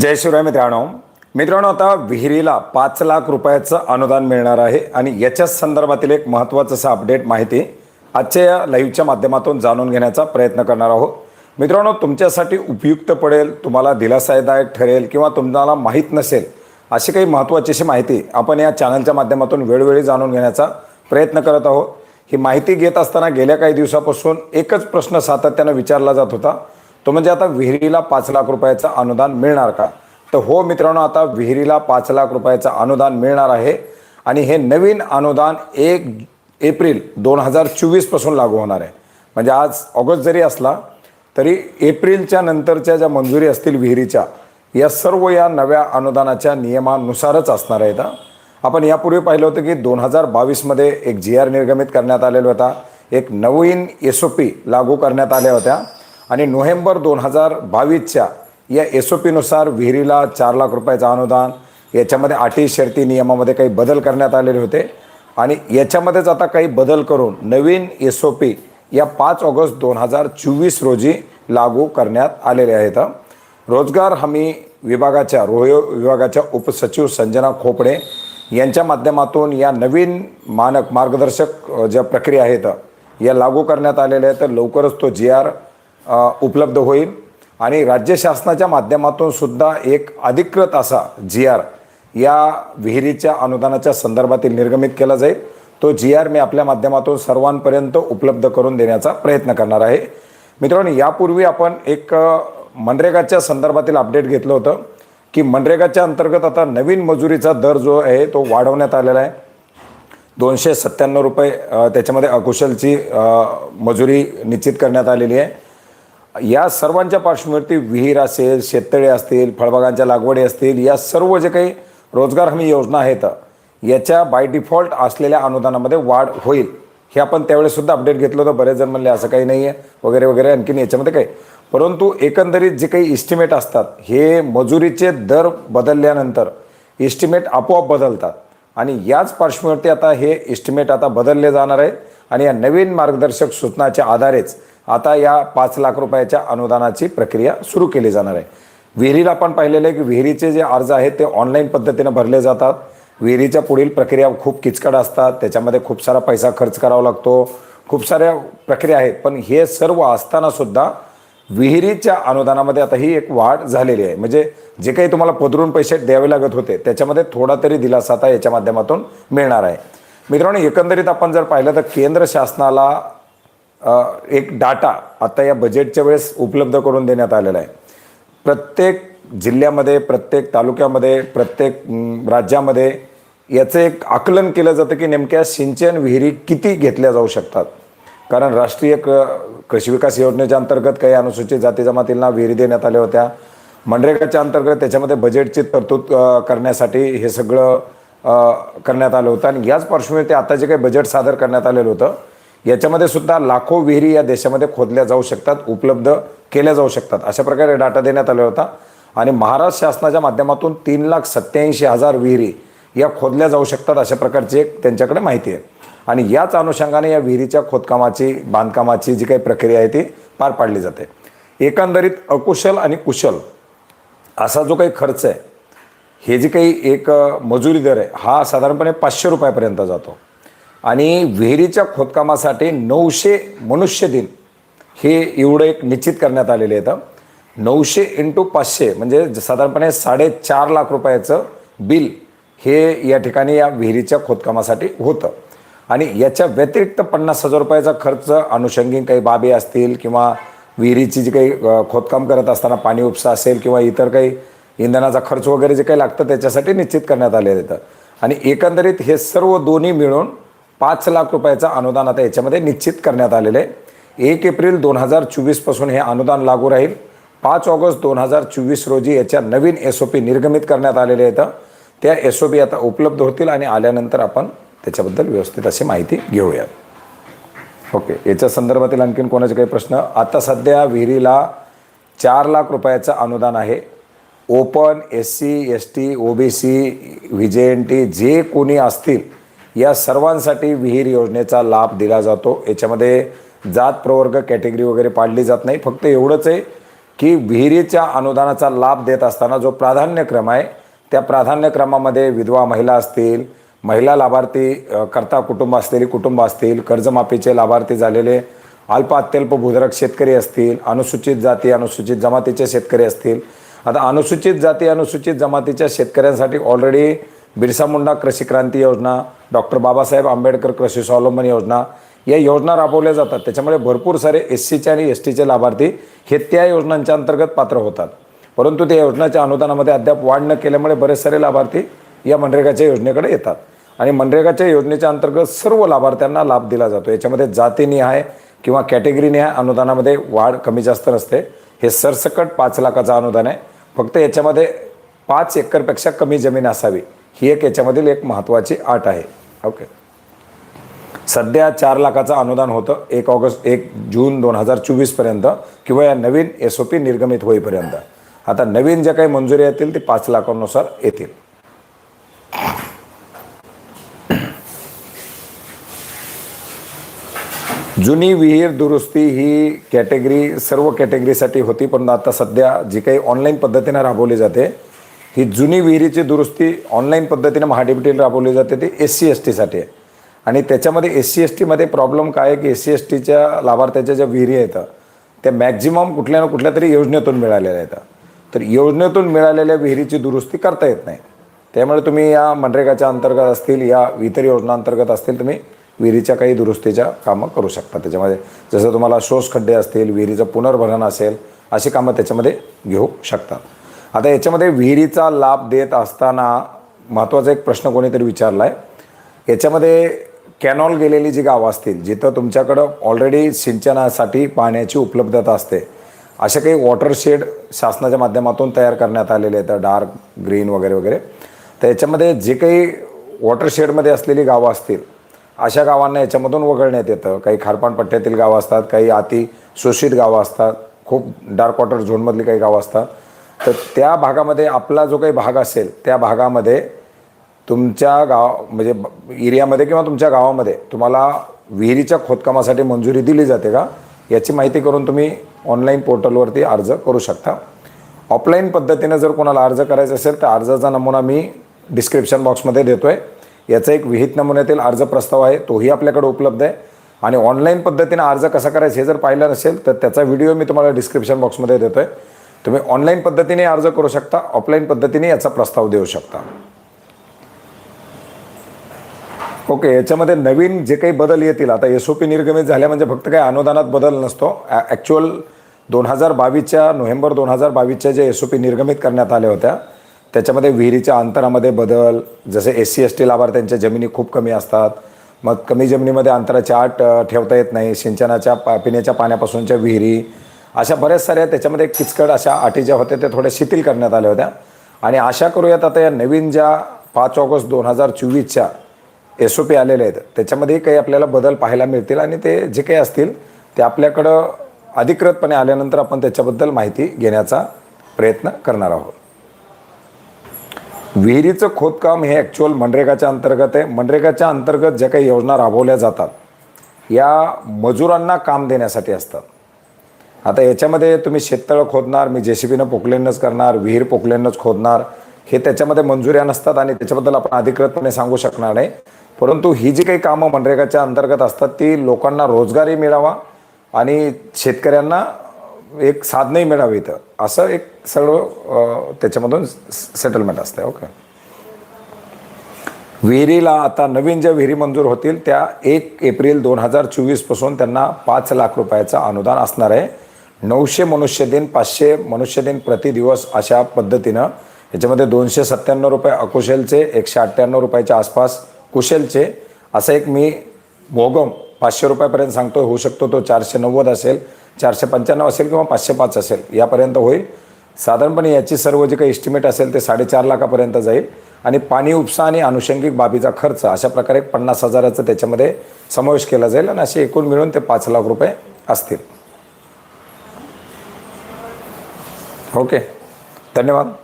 जय शिवराय मित्रांनो. मित्रांनो आता विहिरीला पाच लाख रुपयाचं अनुदान मिळणार आहे आणि याच्याच संदर्भातील एक महत्त्वाचं असं अपडेट माहिती आजच्या या लाईव्हच्या माध्यमातून जाणून घेण्याचा प्रयत्न करणार आहोत. मित्रांनो तुमच्यासाठी उपयुक्त पडेल तुम्हाला दिलासादायक ठरेल किंवा तुम्हाला माहीत नसेल अशी काही महत्त्वाची अशी माहिती आपण या चॅनलच्या माध्यमातून वेळोवेळी जाणून घेण्याचा प्रयत्न करत आहोत. ही माहिती घेत असताना गेल्या काही दिवसापासून एकच प्रश्न सातत्यानं विचारला जात होता. तो म्हणजे आता विहिरीला पाच लाख रुपयाचं अनुदान मिळणार का? तर हो मित्रांनो आता विहिरीला पाच लाख रुपयाचं अनुदान मिळणार आहे आणि हे नवीन अनुदान एक एप्रिल दोन हजार चोवीसपासून लागू होणार आहे. म्हणजे आज ऑगस्ट जरी असला तरी एप्रिलच्या नंतरच्या ज्या मंजुरी असतील विहिरीच्या या सर्व या नव्या अनुदानाच्या नियमानुसारच असणार आहेत आपण यापूर्वी पाहिलं होतं की दोन हजार बावीसमध्ये एक जी आर निर्गमित करण्यात आलेला होता एक नवीन एस ओ पी लागू करण्यात आल्या होत्या. आणि नोव्हेंबर दोन हजार बावीसच्या या एस ओ पीनुसार विहिरीला चार लाख रुपयाचं अनुदान याच्यामध्ये आठी शर्ती नियमामध्ये काही बदल करण्यात आलेले होते. आणि याच्यामध्येच आता काही बदल करून नवीन एस ओ पी या पाच ऑगस्ट दोन हजार चोवीस रोजी लागू करण्यात आलेले आहेत. रोजगार हमी विभागाच्या रोह विभागाच्या उपसचिव संजना खोपडे यांच्या माध्यमातून या नवीन मानक मार्गदर्शक ज्या प्रक्रिया आहेत या लागू करण्यात आलेल्या आहेत. तर लवकरच तो जी आर उपलब्ध होईल. आणि राज्य शासनाच्या माध्यमातून सुद्धा एक अधिकृत असा जी आर या विहिरीच्या अनुदानाच्या संदर्भातील निर्गमित केला जाईल. तो जी आर मी आपल्या माध्यमातून सर्वांपर्यंत उपलब्ध करून देण्याचा प्रयत्न करणार आहे. मित्रांनो यापूर्वी आपण एक मनरेगाच्या संदर्भातील अपडेट घेतलं होतं की मनरेगाच्या अंतर्गत आता नवीन मजुरीचा दर जो आहे तो वाढवण्यात आलेला आहे. दोनशे सत्त्याण्णव रुपये त्याच्यामध्ये अकुशलची मजुरी निश्चित करण्यात आलेली आहे. या सर्वांच्या पार्श्वभूमीवरती विहीर असेल शेततळे असतील फळबागांच्या लागवडी असतील या सर्व जे काही रोजगार हमी योजना आहेत याच्या बाय डिफॉल्ट असलेल्या अनुदानामध्ये वाढ होईल. हे आपण त्यावेळेस सुद्धा अपडेट घेतलं होतं. बरेच जण म्हणले असं काही नाही आहे वगैरे वगैरे आणखीन याच्यामध्ये काही. परंतु एकंदरीत जे काही इस्टिमेट असतात हे मजुरीचे दर बदलल्यानंतर इस्टिमेट आपोआप बदलतात. आणि याच पार्श्वभूमीवरती आता हे इस्टिमेट आता बदलले जाणार आहेत आणि या नवीन मार्गदर्शक सूचनाच्या आधारेच आता या पाच लाख रुपयाच्या अनुदानाची प्रक्रिया सुरू केली जाणार आहे. विहिरीला आपण पाहिलेलं आहे की विहिरीचे जे अर्ज आहेत ते ऑनलाईन पद्धतीनं भरले जातात. विहिरीच्या पुढील प्रक्रिया खूप किचकट असतात. त्याच्यामध्ये खूप सारा पैसा खर्च करावा लागतो. खूप साऱ्या प्रक्रिया आहेत. पण हे सर्व असताना सुद्धा विहिरीच्या अनुदानामध्ये आता ही एक वाढ झालेली आहे. म्हणजे जे काही तुम्हाला पदरून पैसे द्यावे लागत होते त्याच्यामध्ये थोडा तरी दिलासा आता याच्या माध्यमातून मिळणार आहे. मित्रांनो एकंदरीत आपण जर पाहिलं तर केंद्र शासनाला एक डाटा आता या बजेटच्या वेळेस उपलब्ध करून देण्यात आलेला आहे. प्रत्येक जिल्ह्यामध्ये प्रत्येक तालुक्यामध्ये प्रत्येक राज्यामध्ये याचं एक आकलन केलं जातं की नेमक्या सिंचन विहिरी किती घेतल्या जाऊ शकतात. कारण राष्ट्रीय क कृषी विकास योजनेच्या अंतर्गत काही अनुसूचित जाती जमातींना विहिरी देण्यात आल्या होत्या. मनरेगाच्या अंतर्गत त्याच्यामध्ये बजेटची तरतूद करण्यासाठी हे सगळं करण्यात आलं होतं. आणि याच पार्श्वभूमीवर ते आता जे काही बजेट सादर करण्यात आलेलं होतं याच्यामध्ये सुद्धा लाखो विहिरी या देशामध्ये खोदल्या जाऊ शकतात उपलब्ध केल्या जाऊ शकतात. अशा प्रकारे डाटा देण्यात आला होता. आणि महाराष्ट्र शासनाच्या माध्यमातून तीन लाख सत्याऐंशी हजार विहिरी या खोदल्या जाऊ शकतात अशा प्रकारची एक त्यांच्याकडे माहिती आहे. आणि याच अनुषंगाने या विहिरीच्या खोदकामाची बांधकामाची जी काही प्रक्रिया आहे ती पार पाडली जाते. एकंदरीत अकुशल आणि कुशल असा जो काही खर्च आहे हे जे काही एक मजुरी दर आहे हा साधारणपणे पाचशे रुपयापर्यंत जातो. आणि विहिरीच्या खोदकामासाठी नऊशे मनुष्य दिन हे एवढं एक निश्चित करण्यात आलेले आहेत नऊशे इंटू पाचशे म्हणजे साधारणपणे साडेचार लाख रुपयाचं बिल हे या ठिकाणी या विहिरीच्या खोदकामासाठी होतं. आणि याच्या व्यतिरिक्त पन्नास हजार रुपयाचा खर्च अनुषंगिक काही बाबी असतील किंवा विहिरीची जी काही खोदकाम करत असताना पाणी उपसा असेल किंवा इतर काही इंधनाचा खर्च वगैरे जे काही लागतं त्याच्यासाठी निश्चित करण्यात आलेलं येतं आणि एकंदरीत हे सर्व दोन्ही मिळून पाच लाख रुपयाचं अनुदान आता याच्यामध्ये निश्चित करण्यात आलेलं आहे. एक एप्रिल दोन हजार चोवीसपासून हे अनुदान लागू राहील. पाच ऑगस्ट दोन हजार चोवीस रोजी याच्या नवीन एस ओ पी निर्गमित करण्यात आलेले आहेत. त्या एस ओ पी आता उपलब्ध होतील आणि आल्यानंतर आपण त्याच्याबद्दल व्यवस्थित अशी माहिती घेऊयात. ओके याच्या संदर्भातील आणखीन कोणाचे काही प्रश्न? आता सध्या विहिरीला चार लाख रुपयाचं अनुदान आहे. Open S C S T O B C V J N T जे कोणी असतील या सर्वांसाठी विहीर योजनेचा लाभ दिला जातो. याच्यामध्ये जात प्रवर्ग कॅटेगरी वगैरे पाडली जात नाही. फक्त एवढंच आहे की विहिरीच्या अनुदानाचा लाभ देत असताना जो प्राधान्यक्रम आहे त्या प्राधान्यक्रमामध्ये विधवा महिला असतील महिला लाभार्थी करता कुटुंब असलेली कुटुंब असतील कर्जमाफीचे लाभार्थी झालेले अल्प अत्यल्प भूधारक शेतकरी असतील अनुसूचित जाती अनुसूचित जमातीचे शेतकरी असतील. आता अनुसूचित जाती अनुसूचित जमातीच्या शेतकऱ्यांसाठी ऑलरेडी बिरसा मुंडा कृषी क्रांती योजना डॉक्टर बाबासाहेब आंबेडकर कृषी स्वावलंबन योजना या योजना राबवल्या जातात. त्याच्यामुळे भरपूर सारे एस सीचे आणि एस टीचे लाभार्थी हे त्या योजनांच्या अंतर्गत पात्र होतात. परंतु त्या योजनाच्या अनुदानामध्ये अद्याप वाढ न केल्यामुळे बरेच सारे लाभार्थी या मनरेगाच्या योजनेकडे येतात. आणि मनरेगाच्या योजनेच्या अंतर्गत सर्व लाभार्थ्यांना लाभ दिला जातो. याच्यामध्ये जातीनिहाय किंवा कॅटेगरीनिहाय अनुदानामध्ये वाढ कमी जास्त नसते. हे सरसकट पाच लाखाचं अनुदान आहे. फक्त याच्यामध्ये पाच एकरपेक्षा कमी जमीन असावी. ही एक याच्यामधील एक महत्त्वाची आट आहे. ओके सध्या चार लाखाचं अनुदान होतं एक ऑगस्ट एक जून दोन हजार चोवीसपर्यंत किंवा या नवीन एस ओ पी निर्गमित होईपर्यंत. आता नवीन ज्या काही मंजुरी येतील ते पाच लाखांनुसार येतील. जुनी विहीर दुरुस्ती ही कॅटेगरी सर्व कॅटेगरीसाठी होती पण आता सध्या जी काही ऑनलाईन पद्धतीने राबवली जाते ही जुनी विहिरीची दुरुस्ती ऑनलाईन पद्धतीने महाडीबीटीला राबवली जाते ती एस सी एस टीसाठी आहे. आणि त्याच्यामध्ये एस सी एस टीमध्ये प्रॉब्लेम काय आहे की एस सी एस टीच्या लाभार्थ्याच्या ज्या विहिरी आहेत त्या मॅक्झिमम कुठल्या ना कुठल्या तरी योजनेतून मिळालेल्या आहेत. तर योजनेतून मिळालेल्या विहिरीची दुरुस्ती करता येत नाही. त्यामुळे तुम्ही या मनरेगाच्या अंतर्गत असतील या इतर योजनांतर्गत असतील तुम्ही विहिरीच्या काही दुरुस्तीच्या कामं करू शकता. त्याच्यामध्ये जसं तुम्हाला शोष खड्डे असतील विहिरीचं पुनर्भरण असेल अशी कामं त्याच्यामध्ये घेऊ शकतात आता याच्यामध्ये विहिरीचा लाभ देत असताना महत्त्वाचा एक प्रश्न कोणीतरी विचारला आहे याच्यामध्ये कॅनॉल गेलेली जी गावं असतील जिथं तुमच्याकडं ऑलरेडी सिंचनासाठी पाण्याची उपलब्धता असते अशा काही वॉटरशेड शासनाच्या माध्यमातून तयार करण्यात आलेले आहेत डार्क ग्रीन वगैरे वगैरे. तर याच्यामध्ये जे काही वॉटरशेडमध्ये असलेली गावं असतील अशा गावांना याच्यामधून वगळण्यात येतं. काही खारपान पट्ट्यातील गावं असतात काही अति शोषित गावं असतात खूप डार्क वॉटर झोनमधली काही गावं असतात. तर त्या भागामध्ये आपला जो काही भाग असेल त्या भागामध्ये तुमच्या गाव म्हणजे एरियामध्ये किंवा तुमच्या गावामध्ये तुम्हाला विहिरीच्या खोदकामासाठी मंजुरी दिली जाते का? याची माहिती करून तुम्ही ऑनलाईन पोर्टलवरती अर्ज करू शकता. ऑफलाईन पद्धतीनं जर कोणाला अर्ज करायचा असेल तर अर्जाचा नमुना मी डिस्क्रिप्शन बॉक्समध्ये देतो आहे याचा एक विहित नमुन्यातील अर्ज प्रस्ताव आहे तोही आपल्याकडे उपलब्ध आहे. आणि ऑनलाईन पद्धतीनं अर्ज कसा करायचा हे जर पाहिलं नसेल तर त्याचा व्हिडिओ मी तुम्हाला डिस्क्रिप्शन बॉक्समध्ये देतो आहे तुम्ही ऑनलाईन पद्धतीने अर्ज करू शकता ऑफलाईन पद्धतीने याचा प्रस्ताव देऊ शकता. ओके याच्यामध्ये नवीन जे काही बदल येतील आता एस ओ पी निर्गमित झाल्या म्हणजे फक्त काही अनुदानात बदल नसतो. ॲक्च्युअल दोन हजार बावीसच्या नोव्हेंबर दोन हजार बावीसच्या ज्या एस ओ पी निर्गमित करण्यात आल्या होत्या त्याच्यामध्ये विहिरीच्या अंतरामध्ये बदल जसे एस सी एस टी लाभार्थ्यांच्या जमिनी खूप कमी असतात. मग कमी जमिनीमध्ये अंतराची आट ठेवता येत नाही. सिंचनाच्या पा पिण्याच्या पाण्यापासूनच्या विहिरी अशा बऱ्याच साऱ्या त्याच्यामध्ये किचकट अशा अटी ज्या होत्या त्या थोड्या शिथिल करण्यात आल्या होत्या. आणि आशा करूयात आता या नवीन ज्या पाच ऑगस्ट दोन हजार चोवीसच्या एस ओ पी आलेले आहेत त्याच्यामध्ये काही आपल्याला बदल पाहायला मिळतील आणि ते जे काही असतील ते आपल्याकडं अधिकृतपणे आल्यानंतर आपण त्याच्याबद्दल माहिती घेण्याचा प्रयत्न करणार आहोत. विहिरीचं खोदकाम हे ॲक्च्युअल मनरेगाच्या अंतर्गत आहे. मनरेगाच्या अंतर्गत ज्या काही योजना राबवल्या जातात या मजुरांना काम देण्यासाठी असतात. आता याच्यामध्ये तुम्ही शेततळं खोदणार मी जेसीबीनं पोकलेनच करणार विहीर पोकलेनच खोदणार हे त्याच्यामध्ये मंजुऱ्या नसतात आणि त्याच्याबद्दल आपण अधिकृतपणे सांगू शकणार नाही. परंतु ही जी काही कामं मनरेगाच्या अंतर्गत असतात ती लोकांना रोजगारही मिळावा आणि शेतकऱ्यांना एक साधनही मिळावी इथं. असं एक सर्व त्याच्यामधून सेटलमेंट असतं ओके. विहिरीला आता नवीन ज्या विहिरी मंजूर होतील त्या एक एप्रिल दोन हजार चोवीसपासून त्यांना पाच लाख रुपयाचं अनुदान असणार आहे. नऊशे मनुष्यदिन पाचशे मनुष्यदिन प्रति दिवस अशा पद्धतीनं. याच्यामध्ये दोनशे सत्त्याण्णव रुपये अकुशलचे एकशे अठ्ठ्याण्णव रुपयाच्या आसपास कुशलचे. असं एक मी मोगम पाचशे रुपयापर्यंत सांगतो होऊ शकतो तो चारशे नव्वद असेल चारशे पंच्याण्णव असेल किंवा पाचशे पाच असेल यापर्यंत होईल. साधारणपणे याची सर्व जे काही एस्टिमेट असेल ते साडेचार लाखापर्यंत जाईल. आणि पाणी उपसा आणि अनुषंगिक बाबीचा खर्च अशा प्रकारे पन्नास हजाराचा त्याच्यामध्ये समावेश केला जाईल. आणि असे एकूण मिळून ते पाच लाख रुपये असतील. ओके. धन्यवाद.